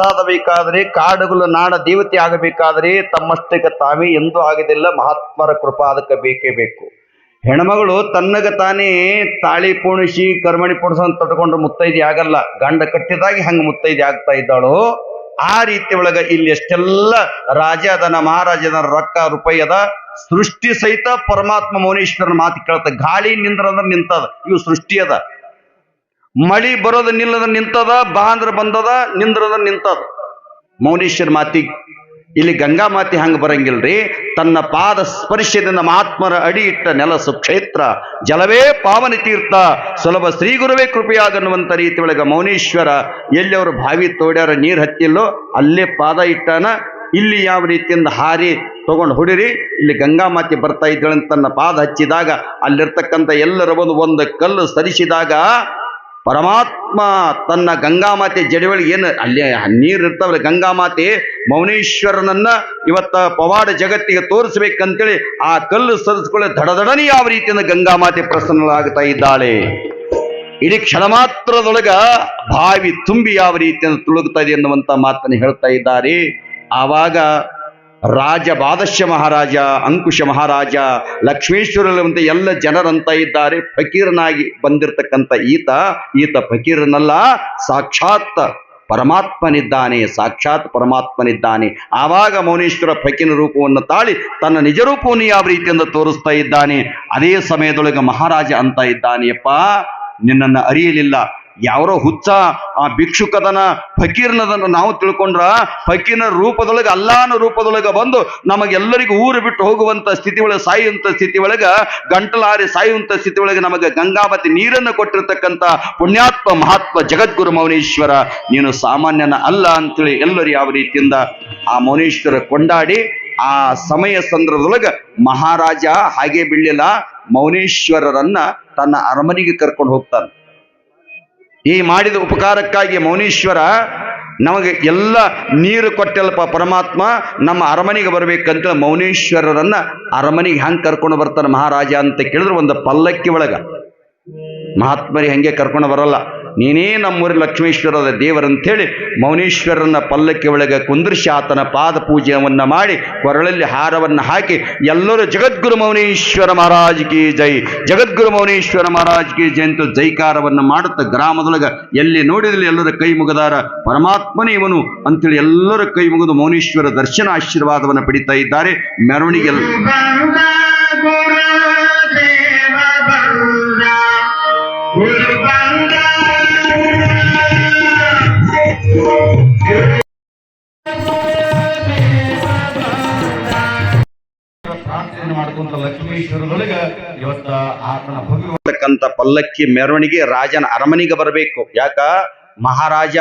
ಸಾಧಬೇಕಾದ್ರೆ ಕಾಡುಗಳು ನಾಡ ದೇವತೆ ಆಗಬೇಕಾದ್ರೆ ತಮ್ಮಷ್ಟಕ್ಕೆ ತಾವೇ ಎಂದೂ ಆಗದಿಲ್ಲ. ಮಹಾತ್ಮರ ಕೃಪಾ ಅದಕ್ಕೆ ಬೇಕೇ ಬೇಕು. ಹೆಣ್ಮಗಳು ತನ್ನಗ ತಾನೇ ತಾಳಿ ಪೋಣಿಸಿ, ಕರ್ಮಣಿ ಪೋಣಿಸಂತ ತಟ್ಕೊಂಡ್ರೆ ಮುತ್ತೈದಿ ಆಗಲ್ಲ. ಗಂಡ ಕಟ್ಟಿದಾಗಿ ಹಂಗ ಮುತ್ತೈದಿ ಆಗ್ತಾ ಇದ್ದಾಳು, ಆ ರೀತಿ ಒಳಗ ಇಲ್ಲಿ ಎಷ್ಟೆಲ್ಲ ರಾಜ ಅದನ ಮಹಾರಾಜನ ರೊಕ್ಕ, ರೂಪಾಯಿ ಅದ. ಸೃಷ್ಟಿ ಸಹಿತ ಪರಮಾತ್ಮ ಮೌನೇಶ್ವರನ ಮಾತು ಕೇಳ್ತ, ಗಾಳಿ ನಿಂದ್ರ ಅಂದ್ರೆ ನಿಂತದ. ಇವು ಸೃಷ್ಟಿ ಅದ. ಮಳಿ ಬರೋದು ನಿಲ್ಲದ ನಿಂತದ, ಬಾಂದ್ರ ಬಂದದ, ನಿಂದ್ರದ ನಿಂತದ. ಮೌನೇಶ್ವರ ಮಾತಿಗೆ ಇಲ್ಲಿ ಗಂಗಾ ಮಾತಿ ಹಂಗೆ ಬರಂಗಿಲ್ರಿ. ತನ್ನ ಪಾದ ಸ್ಪರ್ಶದಿಂದ ಮಹಾತ್ಮರ ಅಡಿ ಇಟ್ಟ ನೆಲ ಕ್ಷೇತ್ರ, ಜಲವೇ ಪಾವನ ತೀರ್ಥ, ಸುಲಭ ಶ್ರೀ ಗುರುವೇ ಕೃಪೆಯಾಗನ್ನುವಂತ ರೀತಿ ಒಳಗೆ ಮೌನೇಶ್ವರ ಎಲ್ಲಿ ಅವರು ಬಾವಿ ತೋಡ್ಯಾರ, ನೀರು ಹತ್ತಿಲ್ಲೋ, ಅಲ್ಲೇ ಪಾದ ಇಟ್ಟಾನ, ಇಲ್ಲಿ ಯಾವ ರೀತಿಯಿಂದ ಹಾರಿ ತಗೊಂಡು ಹುಡಿರಿ, ಇಲ್ಲಿ ಗಂಗಾ ಮಾತೆ ಬರ್ತಾ ಇದ್ದಳಂತ ತನ್ನ ಪಾದ ಹಚ್ಚಿದಾಗ, ಅಲ್ಲಿರ್ತಕ್ಕಂಥ ಎಲ್ಲರ ಒಂದು ಒಂದು ಕಲ್ಲು ಸರಿಸಿದಾಗ ಪರಮಾತ್ಮ ತನ್ನ ಗಂಗಾಮಾತೆ ಜಡಿವಳಿಗೆ ಏನು ಅಲ್ಲಿ ನೀರು ಇರ್ತಾವಲ್ಲ ಗಂಗಾಮಾತೆ ಮೌನೇಶ್ವರನನ್ನ ಇವತ್ತ ಪವಾಡ ಜಗತ್ತಿಗೆ ತೋರಿಸ್ಬೇಕಂತೇಳಿ ಆ ಕಲ್ಲು ಸರಿಸ್ಕೊಳ್ಳೆ ದಡದಡನೆ ಯಾವ ರೀತಿಯಿಂದ ಗಂಗಾಮಾತೆ ಪ್ರಸನ್ನಳಾಗ್ತಾ ಇದ್ದಾಳೆ. ಇಡೀ ಕ್ಷಣ ಮಾತ್ರದೊಳಗ ಬಾವಿ ತುಂಬಿ ಯಾವ ರೀತಿಯಿಂದ ತುಳುಗ್ತಾ ಇದೆ ಎನ್ನುವಂತ ಮಾತನ್ನು ಹೇಳ್ತಾ ಇದ್ದಾರೆ. ಆವಾಗ ರಾಜ ಬಾದಶ್ಯ ಮಹಾರಾಜ, ಅಂಕುಶ ಮಹಾರಾಜ ಲಕ್ಷ್ಮೇಶ್ವರಲ್ಲಂತೆ ಎಲ್ಲ ಜನರಂತ ಇದ್ದಾರೆ. ಫಕೀರನಾಗಿ ಬಂದಿರತಕ್ಕಂಥ ಈತ ಈತ ಫಕೀರನಲ್ಲ, ಸಾಕ್ಷಾತ್ ಪರಮಾತ್ಮನಿದ್ದಾನೆ ಸಾಕ್ಷಾತ್ ಪರಮಾತ್ಮನಿದ್ದಾನೆ. ಆವಾಗ ಮೌನೇಶ್ವರ ಫಕೀನ ರೂಪವನ್ನು ತಾಳಿ ತನ್ನ ನಿಜ ರೂಪವನ್ನು ಯಾವ ರೀತಿಯಿಂದ ತೋರಿಸ್ತಾ ಇದ್ದಾನೆ? ಅದೇ ಸಮಯದೊಳಗೆ ಮಹಾರಾಜ ಅಂತ ಇದ್ದಾನೆಯಪ್ಪ, ನಿನ್ನನ್ನು ಅರಿಯಲಿಲ್ಲ. ಯಾವರೋ ಹುಚ್ಚ ಆ ಭಿಕ್ಷುಕದನ ಫಕೀರ್ನದನ್ನು ನಾವು ತಿಳ್ಕೊಂಡ್ರ ಫಕೀರ್ನ ರೂಪದೊಳಗೆ ಅಲ್ಲಾನ ರೂಪದೊಳಗೆ ಬಂದು ನಮಗೆಲ್ಲರಿಗೂ ಊರು ಬಿಟ್ಟು ಹೋಗುವಂತ ಸ್ಥಿತಿ ಒಳಗೆ ಸಾಯುವಂತ ಸ್ಥಿತಿ ಒಳಗೆ ಗಂಟಲಾರಿ ಸಾಯುವಂತ ಸ್ಥಿತಿ ಒಳಗೆ ನಮಗೆ ಗಂಗಾವತಿ ನೀರನ್ನು ಕೊಟ್ಟಿರ್ತಕ್ಕಂಥ ಪುಣ್ಯಾತ್ಮ ಮಹಾತ್ಮ ಜಗದ್ಗುರು ಮೌನೇಶ್ವರ, ನೀನು ಸಾಮಾನ್ಯನ ಅಲ್ಲ ಅಂತೇಳಿ ಎಲ್ಲರೂ ಯಾವ ರೀತಿಯಿಂದ ಆ ಮೌನೇಶ್ವರ ಕೊಂಡಾಡಿ ಆ ಸಮಯ ಸಂದರ್ಭದೊಳಗ ಮಹಾರಾಜ ಹಾಗೆ ಬೀಳಲಿಲ್ಲ ಮೌನೇಶ್ವರರನ್ನ ತನ್ನ ಅರಮನೆಗೆ ಕರ್ಕೊಂಡು ಹೋಗ್ತಾನೆ. ಈ ಮಾಡಿದ ಉಪಕಾರಕ್ಕಾಗಿ ಮೌನೀಶ್ವರ ನಮಗೆ ಎಲ್ಲ ನೀರು ಕೊಟ್ಟಲ್ಪ ಪರಮಾತ್ಮ, ನಮ್ಮ ಅರಮನೆಗೆ ಬರಬೇಕಂತ ಮೌನೇಶ್ವರರನ್ನ ಅರಮನೆಗೆ ಹೆಂಗೆ ಕರ್ಕೊಂಡು ಬರ್ತಾನೆ ಮಹಾರಾಜ ಅಂತ ಕೇಳಿದ್ರೆ, ಒಂದು ಪಲ್ಲಕ್ಕಿ ಒಳಗ. ಮಹಾತ್ಮರಿ ಹಂಗೆ ಕರ್ಕೊಂಡು ಬರಲ್ಲ. ನೀನೇ ನಮ್ಮೂರಿ ಲಕ್ಷ್ಮೀಶ್ವರದ ದೇವರಂಥೇಳಿ ಮೌನೇಶ್ವರನ ಪಲ್ಲಕ್ಕಿ ಒಳಗೆ ಕುಂದ್ರಿಸಿ ಆತನ ಪಾದ ಪೂಜೆಯನ್ನು ಮಾಡಿ ಕೊರಳಲ್ಲಿ ಹಾರವನ್ನು ಹಾಕಿ ಎಲ್ಲರೂ ಜಗದ್ಗುರು ಮೌನೇಶ್ವರ ಮಹಾರಾಜ್ ಕಿ ಜೈ. ಜಗದ್ಗುರು ಮೌನೇಶ್ವರ ಮಹಾರಾಜ್ ಕಿ ಜೈ ಅಂತ ಜೈಕಾರವನ್ನು ಮಾಡುತ್ತಾ ಗ್ರಾಮದೊಳಗೆ ಎಲ್ಲಿ ನೋಡಿದಲ್ಲಿ ಎಲ್ಲರ ಕೈ ಮುಗದಾರ ಪರಮಾತ್ಮನೇ ಇವನು ಅಂತೇಳಿ ಎಲ್ಲರ ಕೈ ಮುಗಿದು ಮೌನೇಶ್ವರ ದರ್ಶನ ಆಶೀರ್ವಾದವನ್ನು ಪಡಿತಾ ಇದ್ದಾರೆ. ಮೆರವಣಿಗೆ ಇವತ್ತ ಆತನ ಪಲ್ಲಕ್ಕಿ ಮೆರವಣಿಗೆ ರಾಜನ ಅರಮನೆಗೆ ಬರಬೇಕು. ಯಾಕ? ಮಹಾರಾಜ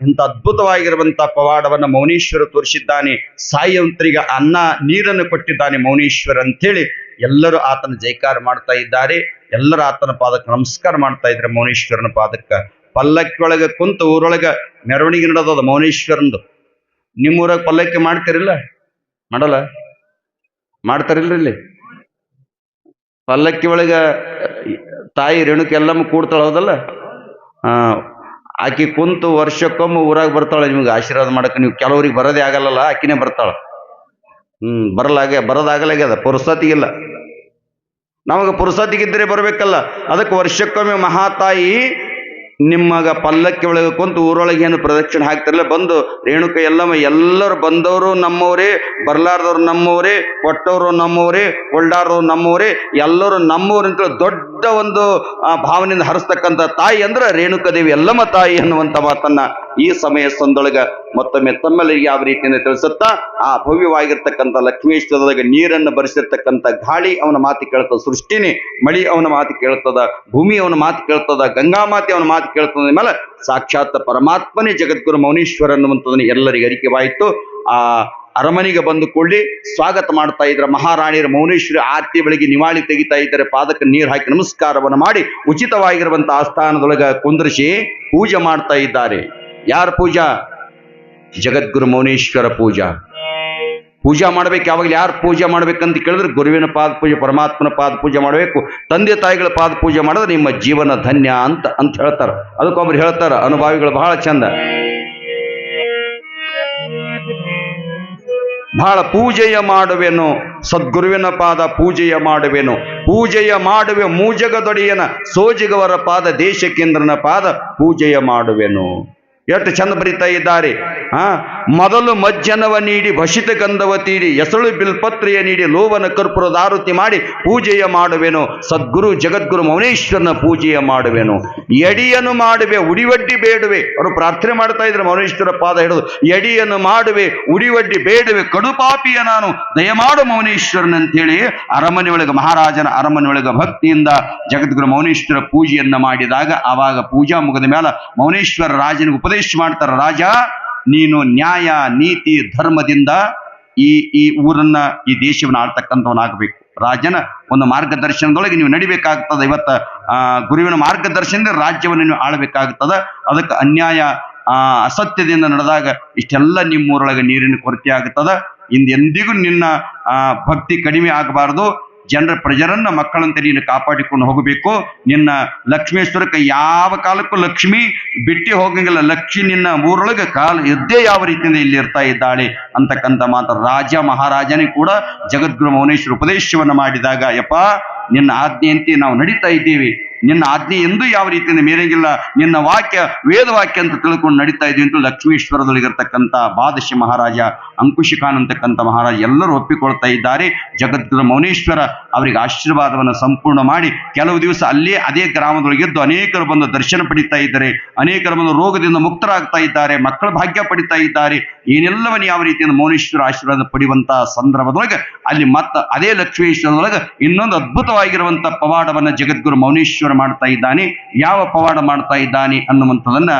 ಇಂಥ ಅದ್ಭುತವಾಗಿರುವಂತ ಪವಾಡವನ್ನ ಮೌನೀಶ್ವರ ತೋರಿಸಿದ್ದಾನೆ. ಸಾಯಂತ್ರಿಗೆ ಅನ್ನ ನೀರನ್ನು ಕೊಟ್ಟಿದ್ದಾನೆ ಮೌನೀಶ್ವರ ಅಂತೇಳಿ ಎಲ್ಲರೂ ಆತನ ಜೈಕಾರ ಮಾಡ್ತಾ ಇದ್ದಾರೆ. ಎಲ್ಲರೂ ಆತನ ಪಾದಕ್ಕೆ ನಮಸ್ಕಾರ ಮಾಡ್ತಾ ಇದ್ದಾರೆ ಮೌನೀಶ್ವರನ ಪಾದಕ್ಕೆ. ಪಲ್ಲಕ್ಕಿ ಕುಂತ ಊರೊಳಗ ಮೆರವಣಿಗೆ ನಡೆದದ ಮೌನೇಶ್ವರಂದು. ನಿಮ್ಮೂರಾಗ ಪಲ್ಲಕ್ಕಿ ಮಾಡ್ತಿರಲ್ಲ? ಮಾಡಲ್ಲ? ಮಾಡ್ತಾರಿಲ್ರಿ ಇಲ್ಲಿ? ಪಲ್ಲಕ್ಕಿ ಒಳಗ ತಾಯಿ ರೇಣುಕ ಎಲ್ಲಮ್ಮ ಕೂಡ್ತಾಳ ಹೌದಲ್ಲ? ಆಕಿ ಕುಂತು ವರ್ಷಕ್ಕೊಮ್ಮೆ ಊರಾಗ ಬರ್ತಾಳೆ, ನಿಮ್ಗೆ ಆಶೀರ್ವಾದ ಮಾಡಕ್ಕೆ ನೀವು ಕೆಲವ್ರಿಗೆ ಬರೋದೇ ಆಗಲ್ಲಲ್ಲ, ಆಕಿನೇ ಬರ್ತಾಳ. ಹ್ಮ್, ಬರಲಾಗೆ, ಬರೋದಾಗಲಾಗ್ಯದ, ಪುರುಸತಿಗಿಲ್ಲ. ನಮಗೆ ಪುರುಸತಿಗಿದ್ದರೆ ಬರಬೇಕಲ್ಲ, ಅದಕ್ಕೆ ವರ್ಷಕ್ಕೊಮ್ಮೆ ಮಹಾತಾಯಿ ನಿಮ್ಮಗ ಪಲ್ಲಕ್ಕಿ ಒಳಗೆ ಕುಂತು ಊರೊಳಗೆ ಏನು ಪ್ರದಕ್ಷಿಣೆ ಹಾಕ್ತಿರಲ್ಲ ಬಂದು ರೇಣುಕ ಎಲ್ಲಮ್ಮ, ಎಲ್ಲರೂ ಬಂದವರು ನಮ್ಮವರೇ, ಬರ್ಲಾರ್ದವ್ರು ನಮ್ಮವರೇ, ಕೊಟ್ಟವರು ನಮ್ಮವರೇ ಒಳ್ಡಾರವ್ರು ನಮ್ಮವರೇ, ಎಲ್ಲರೂ ನಮ್ಮವ್ರು ಅಂತೇಳಿ ದೊಡ್ಡ ಒಂದು ಭಾವನೆಯಿಂದ ಹರಿಸ್ತಕ್ಕಂಥ ತಾಯಿ ಅಂದ್ರೆ ರೇಣುಕ ದೇವಿ ಎಲ್ಲಮ್ಮ ತಾಯಿ ಅನ್ನುವಂಥ ಮಾತನ್ನ ಈ ಸಮಯ ಸಂದೊಳಗ ಮತ್ತೊಮ್ಮೆ ತಮ್ಮೆಲ್ಲರಿಗೆ ಯಾವ ರೀತಿಯಿಂದ ತಿಳಿಸುತ್ತಾ, ಆ ಭವ್ಯವಾಗಿರ್ತಕ್ಕಂಥ ಲಕ್ಷ್ಮೀಶ್ವರದೊಳಗೆ ನೀರನ್ನು ಬರೆಸಿರ್ತಕ್ಕಂಥ ಗಾಳಿ ಅವನ ಮಾತು ಕೇಳ್ತದ, ಸೃಷ್ಟಿನಿ ಮಳಿ ಅವನ ಮಾತು ಕೇಳ್ತದ, ಭೂಮಿ ಅವನ ಮಾತು ಕೇಳ್ತದ, ಗಂಗಾ ಮಾತೆ ಅವನ ಮಾತು ಕೇಳ್ತದ ಮೇಲೆ ಸಾಕ್ಷಾತ್ ಪರಮಾತ್ಮನೇ ಜಗದ್ಗುರು ಮೌನೀಶ್ವರ ಅನ್ನುವಂಥದ್ದನ್ನು ಎಲ್ಲರಿಗೆ ಅರಿಕೆವಾಯಿತು. ಆ ಅರಮನೆಗೆ ಬಂದು ಕೊಳ್ಳಿ ಸ್ವಾಗತ ಮಾಡ್ತಾ ಇದ್ರ ಮಹಾರಾಣಿಯರ ಮೌನೇಶ್ವರಿ ಆರತಿ ಬೆಳಗ್ಗೆ ನಿವಾಳಿ ತೆಗಿತಾ ಇದ್ದಾರೆ. ಪಾದಕ್ಕೆ ನೀರು ಹಾಕಿ ನಮಸ್ಕಾರವನ್ನು ಮಾಡಿ ಉಚಿತವಾಗಿರುವಂತಹ ಆಸ್ಥಾನದೊಳಗ ಕುಂದರಿಸಿ ಪೂಜೆ ಮಾಡ್ತಾ ಇದ್ದಾರೆ. ಯಾರ ಪೂಜಾ? ಜಗದ್ಗುರು ಮೌನೇಶ್ವರ ಪೂಜಾ. ಪೂಜೆ ಮಾಡ್ಬೇಕು, ಯಾವಾಗಲೂ ಯಾರು ಪೂಜೆ ಮಾಡ್ಬೇಕಂತ ಕೇಳಿದ್ರೆ ಗುರುವಿನ ಪಾದ ಪೂಜೆ ಪರಮಾತ್ಮನ ಪಾದ ಪೂಜೆ ಮಾಡಬೇಕು, ತಂದೆ ತಾಯಿಗಳ ಪಾದ ಪೂಜೆ ಮಾಡಿದ್ರೆ ನಿಮ್ಮ ಜೀವನ ಧನ್ಯ ಅಂತ ಅಂತ ಹೇಳ್ತಾರೆ. ಅದಕ್ಕೊಬ್ರು ಹೇಳ್ತಾರೆ, ಅನುಭಾವಿಗಳು ಬಹಳ ಚಂದ. ಬಹಳ ಪೂಜೆಯ ಮಾಡುವೆನು, ಸದ್ಗುರುವಿನ ಪಾದ ಪೂಜೆಯ ಮಾಡುವೆನು. ಪೂಜೆಯ ಮಾಡುವೆ ಮೂಜಗದೊಡೆಯನ, ಸೋಜಿಗವರ ಪಾದ ದೇಶಕೇಂದ್ರನ ಪಾದ ಪೂಜೆಯ ಮಾಡುವೆನು. ಎಷ್ಟು ಚಂದ ಬರೀತಾ ಇದ್ದಾರೆ. ಆ ಮೊದಲು ಮಜ್ಜನವ ನೀಡಿ ಭಷಿತ ಗಂಧವ ತೀಡಿ, ಎಸಳು ಬಿಲ್ಪತ್ರೆಯ ನೀಡಿ, ಲೋವನ ಕರ್ಪುರದ ಆರುತಿ ಮಾಡಿ ಪೂಜೆಯ ಮಾಡುವೆನು. ಸದ್ಗುರು ಜಗದ್ಗುರು ಮೌನೇಶ್ವರನ ಪೂಜೆಯ ಮಾಡುವೆನು. ಎಡಿಯನ್ನು ಮಾಡುವೆ, ಉಡಿವಡ್ಡಿ ಬೇಡುವೆ. ಅವರು ಪ್ರಾರ್ಥನೆ ಮಾಡ್ತಾ ಇದ್ರು, ಮೌನೇಶ್ವರ ಪಾದ ಹಿಡಿದು. ಎಡಿಯನ್ನು ಮಾಡುವೆ, ಉಡಿವಡ್ಡಿ ಬೇಡುವೆ. ಕಡುಪಾಪಿಯ ನಾನು, ದಯಮಾಡು ಮೌನೇಶ್ವರನ್ ಅಂತೇಳಿ ಅರಮನೆ ಒಳಗೆ ಮಹಾರಾಜನ ಅರಮನೆ ಒಳಗೆ ಭಕ್ತಿಯಿಂದ ಜಗದ್ಗುರು ಮೌನೇಶ್ವರ ಪೂಜೆಯನ್ನ ಮಾಡಿದಾಗ, ಆವಾಗ ಪೂಜಾ ಮುಗಿದ ಮೇಲೆ ಮೌನೇಶ್ವರ ರಾಜನಿಗೆ ಉಪದೇಶ ಮಾಡ್ತಾರ, ರಾಜ ನೀನು ನ್ಯಾಯ, ನೀತಿ, ಧರ್ಮದಿಂದ ಈ ಈ ಊರನ್ನ, ಈ ದೇಶವನ್ನು ಆಳ್ತಕ್ಕಂಥವನಾಗಬೇಕು. ರಾಜನ ಒಂದು ಮಾರ್ಗದರ್ಶನದೊಳಗೆ ನೀವು ನಡಿಬೇಕಾಗ್ತದೆ. ಇವತ್ತ ಗುರುವಿನ ಮಾರ್ಗದರ್ಶನದಲ್ಲಿ ರಾಜ್ಯವನ್ನು ನೀವು ಆಳ್ಬೇಕಾಗ್ತದ. ಅದಕ್ಕೆ ಅನ್ಯಾಯ ಅಸತ್ಯದಿಂದ ನಡೆದಾಗ ಇಷ್ಟೆಲ್ಲ ನಿಮ್ಮೂರೊಳಗೆ ನೀರಿನ ಕೊರತೆ ಆಗ್ತದ. ಇಂದೆಂದಿಗೂ ನಿನ್ನ ಭಕ್ತಿ ಕಡಿಮೆ ಆಗಬಾರದು. ಜನರ ಪ್ರಜರನ್ನ ಮಕ್ಕಳಂತೆ ನೀನು ಕಾಪಾಡಿಕೊಂಡು ಹೋಗಬೇಕು. ನಿನ್ನ ಲಕ್ಷ್ಮೇಶ್ವರಕ್ಕೆ ಯಾವ ಕಾಲಕ್ಕೂ ಲಕ್ಷ್ಮಿ ಬಿಟ್ಟಿ ಹೋಗಂಗಿಲ್ಲ. ಲಕ್ಷ್ಮಿ ನಿನ್ನ ಊರೊಳಗೆ ಕಾಲ ಎದ್ದೇ ಯಾವ ರೀತಿಯಿಂದ ಇಲ್ಲಿ ಇರ್ತಾ ಇದ್ದಾಳೆ ಅಂತಕ್ಕಂಥ ಮಾತ್ರ ರಾಜ ಮಹಾರಾಜನೇ ಕೂಡ ಜಗದ್ಗುರು ಮೌನೇಶ್ವರ ಉಪದೇಶವನ್ನು ಮಾಡಿದಾಗ, ಯಪ್ಪ, ನಿನ್ನ ಆಜ್ಞೆಯಂತೆ ನಾವು ನಡೀತಾ ಇದ್ದೀವಿ. ನಿನ್ನ ಆಜ್ಞೆ ಎಂದು ಯಾವ ರೀತಿಯಿಂದ ಮೇರೆಗಿಲ್ಲ ನಿನ್ನ ವಾಕ್ಯ ವೇದ ವಾಕ್ಯ ಅಂತ ತಿಳ್ಕೊಂಡು ನಡೀತಾ ಇದ್ದೀವಿ ಅಂತ ಲಕ್ಷ್ಮೀಶ್ವರದೊಳಗಿರ್ತಕ್ಕಂಥ ಬಾದಶಿ ಮಹಾರಾಜ ಅಂಕುಶಿಖಾನ್ ಅಂತಕ್ಕಂಥ ಮಹಾರಾಜ ಎಲ್ಲರೂ ಒಪ್ಪಿಕೊಳ್ತಾ ಇದ್ದಾರೆ. ಜಗದ್ಗುರು ಮೌನೇಶ್ವರ ಅವರಿಗೆ ಆಶೀರ್ವಾದವನ್ನು ಸಂಪೂರ್ಣ ಮಾಡಿ ಕೆಲವು ದಿವಸ ಅಲ್ಲೇ ಅದೇ ಗ್ರಾಮದೊಳಗಿದ್ದು ಅನೇಕರು ಬಂದು ದರ್ಶನ ಪಡಿತಾ ಇದ್ದಾರೆ. ಅನೇಕರು ಬಂದು ರೋಗದಿಂದ ಮುಕ್ತರಾಗ್ತಾ ಇದ್ದಾರೆ, ಮಕ್ಕಳ ಭಾಗ್ಯ ಪಡಿತಾ ಇದ್ದಾರೆ. ಏನೆಲ್ಲವನ್ನು ಯಾವ ರೀತಿಯಿಂದ ಮೌನೇಶ್ವರ ಆಶೀರ್ವಾದ ಪಡೆಯುವಂತಹ ಸಂದರ್ಭದೊಳಗೆ ಅಲ್ಲಿ ಮತ್ತ ಅದೇ ಲಕ್ಷ್ಮೇಶ್ವರದೊಳಗೆ ಇನ್ನೊಂದು ಅದ್ಭುತವಾಗಿರುವಂತಹ ಪವಾಡವನ್ನ ಜಗದ್ಗುರು ಮೌನೇಶ್ವರ ಮಾಡ್ತಾ ಇದ್ದಾನೆ ಯಾವ ಪವಾಡ ಮಾಡ್ತಾ ಇದ್ದಾನೆ ಅನ್ನುವಂಥದ್ದನ್ನ